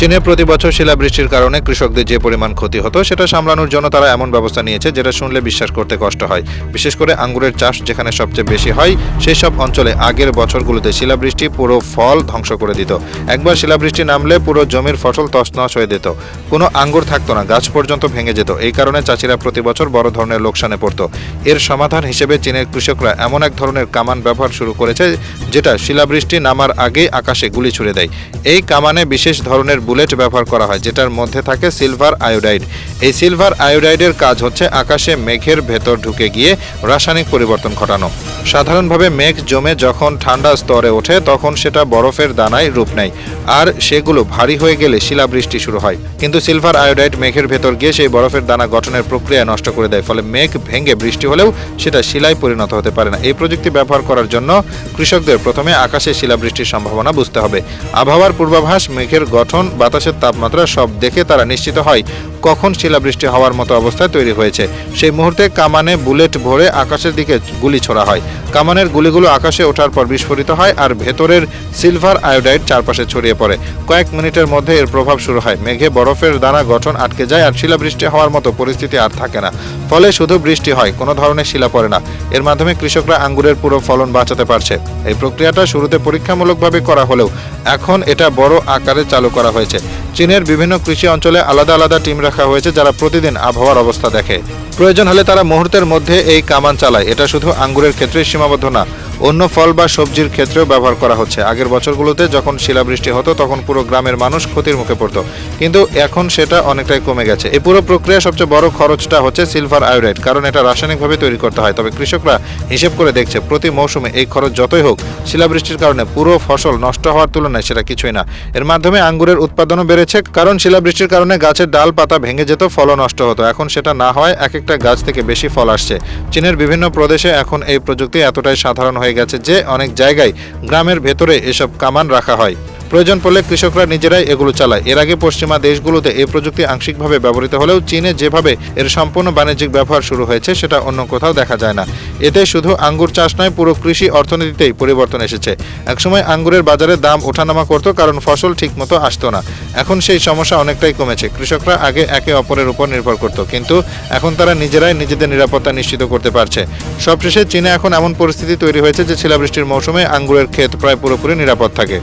চীনে প্রতি বছর শিলাবৃষ্টির কারণে কৃষকদের যে পরিমাণ ক্ষতি হতো, সেটা সামলানোর জন্য তারা এমন ব্যবস্থা নিয়েছে যেটা শুনলে বিশ্বাস করতে কষ্ট হয়। বিশেষ করে আঙ্গুরের চাষ যেখানে সবচেয়ে বেশি হয় সেই সব অঞ্চলে আগের বছরগুলোতে শিলাবৃষ্টি পুরো ফল ধ্বংস করে দিত। একবার শিলাবৃষ্টি নামলে পুরো জমির ফসল তছনছ হয়ে যেত। কোনো আঙ্গুর থাকতো না, গাছ পর্যন্ত ভেঙে যেত। এই কারণে চাষিরা প্রতি বছর বড় ধরনের লোকসানে পড়তো। এর সমাধান হিসেবে চীনের কৃষকরা এমন এক ধরনের কামান ব্যবহার শুরু করেছে, যেটা শিলাবৃষ্টি নামার আগেই আকাশে গুলি ছুড়ে দেয়। এই কামানে বিশেষ ধরনের বুলেট ব্যবহার করা হয়, যেটার মধ্যে থাকে সিলভার আয়োডাইড। এই সিলভার আয়োডাইডের কাজ হচ্ছে আকাশে মেঘের ভেতর ঢুকে গিয়ে রাসায়নিক পরিবর্তন ঘটানো। সাধারণভাবে মেঘ জমে যখন ঠান্ডা স্তরে ওঠে, তখন সেটা বরফের দানায় রূপ নেয়। আর সেগুলো ভারী হয়ে গেলে শিলাবৃষ্টি শুরু হয়। কিন্তু সিলভার আয়োডাইড মেঘের ভেতর গিয়ে সেই বরফের দানা গঠনের প্রক্রিয়া নষ্ট করে দেয়, ফলে মেঘ ভেঙে বৃষ্টি হলেও সেটা শিলায় পরিণত হতে পারে না। এই প্রযুক্তি ব্যবহার করার জন্য কৃষকদের প্রথমে আকাশে শিলাবৃষ্টির সম্ভাবনা বুঝতে হবে। আবহাওয়ার পূর্বাভাস, মেঘের গঠন বাতাসের তাপমাত্রা সব দেখে তারা নিশ্চিত হয়। কখন শিলাবৃষ্টি হওয়ার মতো অবস্থায় তৈরি হয়েছে? সেই মুহূর্তে কামানে বুলেট ভরে আকাশের দিকে গুলি ছোড়া হয়। কামানের গুলিগুলো আকাশে ওঠার পর বিস্ফোরিত হয় আর ভেতরের সিলভার আয়োডাইড চারপাশে ছড়িয়ে পড়ে। কয়েক মিনিটের মধ্যে এর প্রভাব শুরু হয়। মেঘে বরফের দানা গঠন আটকে যায় আর শিলাবৃষ্টি হওয়ার মতো পরিস্থিতি আর থাকে না। ফলে শুধু বৃষ্টি হয়, কোনো ধরনের শিলা পড়ে না। এর মাধ্যমে কৃষকরা আঙ্গুরের পুরো ফলন বাঁচাতে পারছে। এই প্রক্রিয়াটা শুরুতে পরীক্ষামূলকভাবে করা হলেও এখন এটা বড় আকারে চালু করা হয়েছে। চীনের বিভিন্ন কৃষি অঞ্চলে আলাদা আলাদা টিম রাখা হয়েছে যারা প্রতিদিন আবহাওয়ার অবস্থা দেখে। প্রয়োজন হলে তারা মুহূর্তের মধ্যে এই কামান চালায়। এটা শুধু আঙ্গুরের ক্ষেত্রে সীমাবদ্ধ না অন্য ফল বা সবজির ক্ষেত্রেও ব্যবহার করা হচ্ছে। আগের বছরগুলোতে যখন শিলাবৃষ্টি হতো, তখন পুরো গ্রামের মানুষ ক্ষতির মুখে পড়তো। কিন্তু এখন সেটা অনেকটাই কমে গেছে। এই পুরো প্রক্রিয়া সবচেয়ে বড় খরচটা হচ্ছে সিলভার আয়োডাইড, কারণ এটা রাসায়নিকভাবে তৈরি করতে হয়। তবে কৃষকরা হিসেব করে দেখছে, প্রতি মৌসুমে এই খরচ যতই হোক, শিলাবৃষ্টির কারণে পুরো ফসল নষ্ট হওয়ার তুলনায় সেটা কিছুই না। এর মাধ্যমে আঙ্গুরের উৎপাদনও বেড়েছে, কারণ শিলাবৃষ্টির কারণে গাছের ডাল পাতা ভেঙে যেত, ফলও নষ্ট হতো। এখন সেটা না হয় এক একটা গাছ থেকে বেশি ফল আসছে। চীনের বিভিন্ন প্রদেশে এখন এই প্রযুক্তি এতটাই সাধারণ হয়ে গেছে যে অনেক জায়গায় গ্রামের ভেতরে এসব কামান রাখা হয়। প্রয়োজন পড়লে কৃষকরা নিজেরাই এগুলো চালায়। এর আগে পশ্চিমা দেশগুলোতে এই প্রযুক্তি আংশিকভাবে ব্যবহৃত হলেও চীনে যেভাবে এর সম্পূর্ণ বাণিজ্যিক ব্যবহার শুরু হয়েছে, সেটা অন্য কোথাও দেখা যায় না। এতে শুধু আঙ্গুর চাষ নয়, পুরো কৃষি অর্থনীতিতেই পরিবর্তন এসেছে। একসময় আঙ্গুরের বাজারে দাম ওঠানামা করতো, কারণ ফসল ঠিকমতো আসতো না। এখন সেই সমস্যা অনেকটাই কমেছে। কৃষকরা আগে একে অপরের উপর নির্ভর করত, কিন্তু এখন তারা নিজেরাই নিজেদের নিরাপত্তা নিশ্চিত করতে পারছে। সবশেষে চীনে এখন এমন পরিস্থিতি তৈরি হয়েছে যে শিলাবৃষ্টির মৌসুমে আঙ্গুরের ক্ষেত প্রায় পুরোপুরি নিরাপদ থাকে।